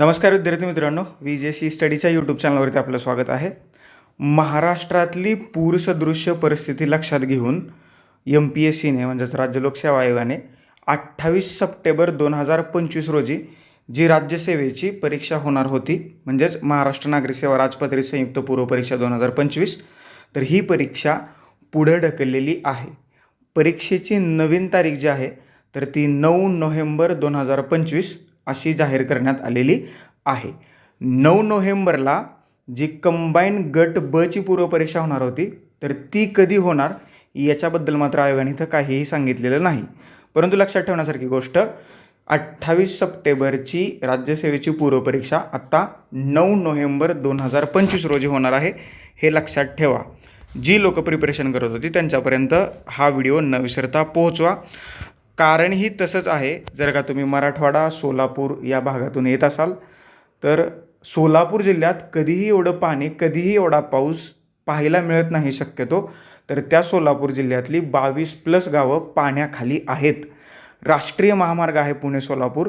नमस्कार विद्यार्थी मित्रांनो व्ही जे सी स्टडीच्या यूट्यूब चॅनलवरती आपलं स्वागत आहे. महाराष्ट्रातली पूरसदृश्य परिस्थिती लक्षात घेऊन एम पी एस सीने म्हणजेच राज्य लोकसेवा आयोगाने अठ्ठावीस सप्टेंबर दोन हजार पंचवीस रोजी जी राज्यसेवेची परीक्षा होणार होती म्हणजेच महाराष्ट्र नागरिक सेवा राजपत्रित संयुक्त पूर्व परीक्षा दोन हजार पंचवीस तर ही परीक्षा पुढं ढकललेली आहे. परीक्षेची नवीन तारीख जी आहे तर ती नऊ नोव्हेंबर दोन हजार पंचवीस अशी जाहीर करण्यात आलेली आहे. नऊ नोव्हेंबरला जी कंबाईन गट बची पूर्वपरीक्षा होणार होती तर ती कधी होणार याच्याबद्दल मात्र आयोगाने इथं काहीही सांगितलेलं नाही. परंतु लक्षात ठेवण्यासारखी गोष्ट अठ्ठावीस सप्टेंबरची राज्यसेवेची पूर्वपरीक्षा आत्ता नऊ नोव्हेंबर दोन हजार पंचवीस रोजी होणार आहे हे लक्षात ठेवा. जी लोक प्रिपरेशन करत होती त्यांच्यापर्यंत हा व्हिडिओ न विसरता पोहोचवा. कारणही तसंच आहे. जर का तुम्ही मराठवाडा सोलापूर या भागातून येत असाल तर सोलापूर जिल्ह्यात कधीही एवढं पाणी कधीही एवढा पाऊस पाहायला मिळत नाही शक्यतो. तर त्या सोलापूर जिल्ह्यातली बावीस प्लस गावं पाण्याखाली आहेत. राष्ट्रीय महामार्ग आहे पुणे सोलापूर.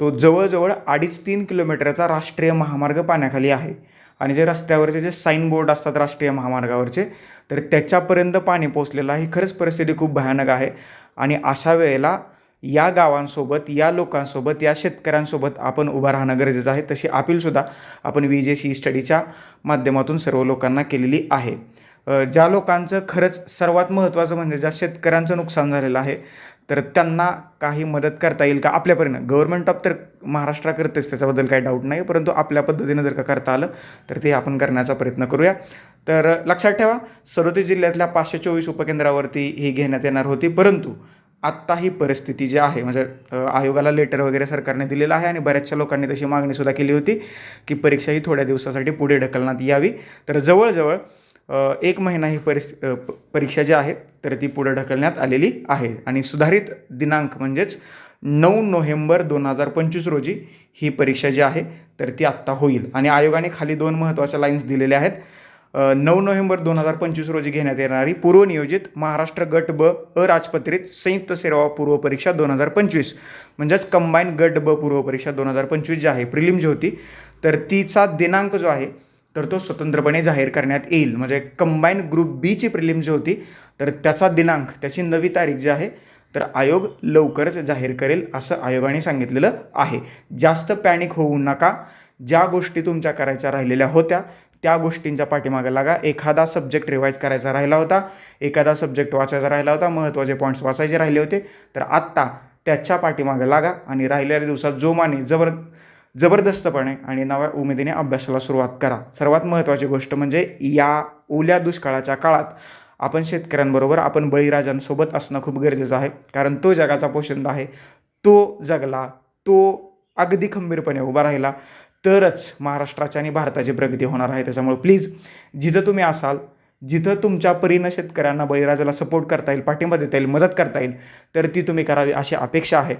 तो जवळजवळ अडीच तीन किलोमीटरचा राष्ट्रीय महामार्ग पाण्याखाली आहे. आणि जे रस्त्यावरचे जे साईनबोर्ड असतात राष्ट्रीय महामार्गावरचे तर त्याच्यापर्यंत पाणी पोचलेलं आहे. ही खरंच परिस्थिती खूप भयानक आहे. आणि अशा वेळेला या गावांसोबत या लोकांसोबत या शेतकऱ्यांसोबत आपण उभं राहणं गरजेचं आहे. तशी अपीलसुद्धा आपण वी जे सी स्टडीच्या माध्यमातून सर्व लोकांना केलेली आहे. ज्या लोकांचं खरंच सर्वात महत्त्वाचं म्हणजे ज्या शेतकऱ्यांचं नुकसान झालेलं आहे तर त्यांना काही मदत करता येईल का आपल्यापर्यंत गव्हर्मेंट गव्हर्नमेंट ऑफ तर महाराष्ट्र करतेच त्याच्याबद्दल काही डाऊट नाही परंतु आपल्या पद्धतीनं जर का करता आलं तर ते आपण करण्याचा प्रयत्न करूया. तर लक्षात ठेवा सदोतीस जिल्ह्यातल्या पाचशे चोवीस उपकेंद्रावरती ही घेण्यात येणार होती परंतु आत्ता ही परिस्थिती जी आहे म्हणजे आयोगाला लेटर वगैरे सरकारने दिलेलं आहे आणि बऱ्याचशा लोकांनी तशी मागणीसुद्धा केली होती की परीक्षा ही थोड्या दिवसासाठी पुढे ढकलण्यात यावी. तर जवळजवळ एक महिना ही परिस प- परीक्षा जी आहे तर ती पुढे ढकलण्यात आलेली आहे. आणि सुधारित दिनांक म्हणजेच नऊ नोव्हेंबर दोन हजार पंचवीस रोजी ही परीक्षा जी आहे तर ती आत्ता होईल. आणि आयोगाने खाली दोन महत्त्वाच्या लाईन्स दिलेल्या आहेत. नऊ नोव्हेंबर दोन हजार पंचवीस रोजी घेण्यात येणारी पूर्वनियोजित महाराष्ट्र गट ब अराजपत्रित संयुक्त सेवा पूर्व परीक्षा दोन हजार पंचवीस म्हणजेच कंबाईन गट ब पूर्व परीक्षा दोन हजार पंचवीस जी आहे प्रिलिम जी होती तर तिचा दिनांक जो आहे तर तो स्वतंत्रपणे जाहीर करण्यात येईल. म्हणजे कंबाईन ग्रुप बीची प्रिलिम जी होती तर त्याचा दिनांक त्याची नवी तारीख जी आहे तर आयोग लवकरच जाहीर करेल असं आयोगाने सांगितलेलं आहे. जास्त पॅनिक होऊ नका. ज्या गोष्टी तुमच्या करायच्या राहिलेल्या होत्या त्या गोष्टींच्या पाठीमागे लागा. एखादा सब्जेक्ट रिवाईज करायचा राहिला होता एखादा सब्जेक्ट वाचायचा राहिला होता महत्त्वाचे पॉईंट्स वाचायचे राहिले होते तर आत्ता त्याच्या पाठीमागे लागा आणि राहिलेल्या दिवसात जोमाने जबर जबरदस्तपणे आणि नव्या उमेदीने अभ्यासाला सुरुवात करा. सर्वात महत्त्वाची गोष्ट म्हणजे या ओल्या दुष्काळाच्या काळात आपण शेतकऱ्यांबरोबर आपण बळीराजांसोबत असणं खूप गरजेचं आहे. कारण तो जगाचा पोषण आहे तो जगला तो अगदी खंबीरपणे उभा राहिला तरच महाराष्ट्राची आणि भारताची प्रगती होणार आहे. त्याच्यामुळे प्लीज जिथं तुम्ही असाल जिथं तुमच्या परीनं शेतकऱ्यांना बळीराजाला सपोर्ट करता येईल पाठिंबा देता येईल मदत करता येईल तर ती तुम्ही करावी अशी अपेक्षा आहे.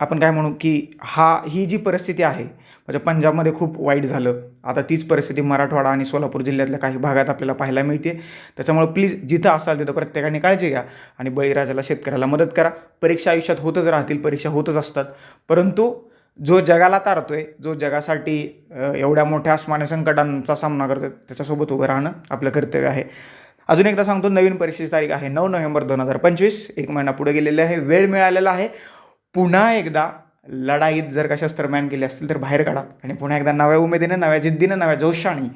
आपण काय म्हणू की हा ही जी परिस्थिती आहे म्हणजे पंजाबमध्ये खूप वाईट झालं. आता तीच परिस्थिती मराठवाडा आणि सोलापूर जिल्ह्यातल्या काही भागात आपल्याला पाहायला मिळते. त्याच्यामुळे प्लीज जिथं असाल तिथं प्रत्येकाने काळजी घ्या आणि बळीराजाला शेतकऱ्याला मदत करा. परीक्षा आयुष्यात होतच राहतील परीक्षा होतच असतात. परंतु जो जगाला तारतोय जो जगासाठी एवढ्या मोठ्या आसमानी संकटांचा सामना करतो त्याच्यासोबत उभं राहणं आपलं कर्तव्य आहे. अजून एकदा सांगतो नवीन परीक्षेची तारीख आहे नऊ नोव्हेंबर दोन हजार पंचवीस. एक महिना पुढे गेलेले आहे वेळ मिळालेला आहे. पुन्हा एकदा लढाईत जर का शस्त्रम्यान गेले असतील तर बाहेर काढा. आणि पुन्हा एकदा नव्या उमेदीनं नव्या जिद्दीनं नव्या जोशाने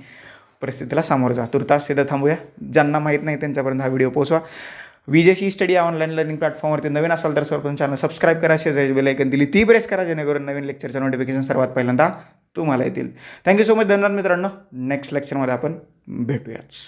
परिस्थितीला सामोरं जा. तुर्तास सिद्ध थांबूया. ज्यांना माहीत नाही त्यांच्यापर्यंत हा व्हिडिओ पोहोचवा. विजेशी स्टडी ऑनलाईन लर्निंग प्लॅटफॉर्मवरती नवीन असाल तर सर्वप्रथम चॅनल सबस्क्राईब करा. शेजारी बेलायकन दिली ती प्रेस करा जेणेकरून नवीन लेक्चरचं नोटिफिकेशन सर्वात पहिल्यांदा तुम्हाला येतील. थँक्यू सो मच धन्यवाद मित्रांनो. नेक्स्ट लेक्चरमध्ये आपण भेटूयाच.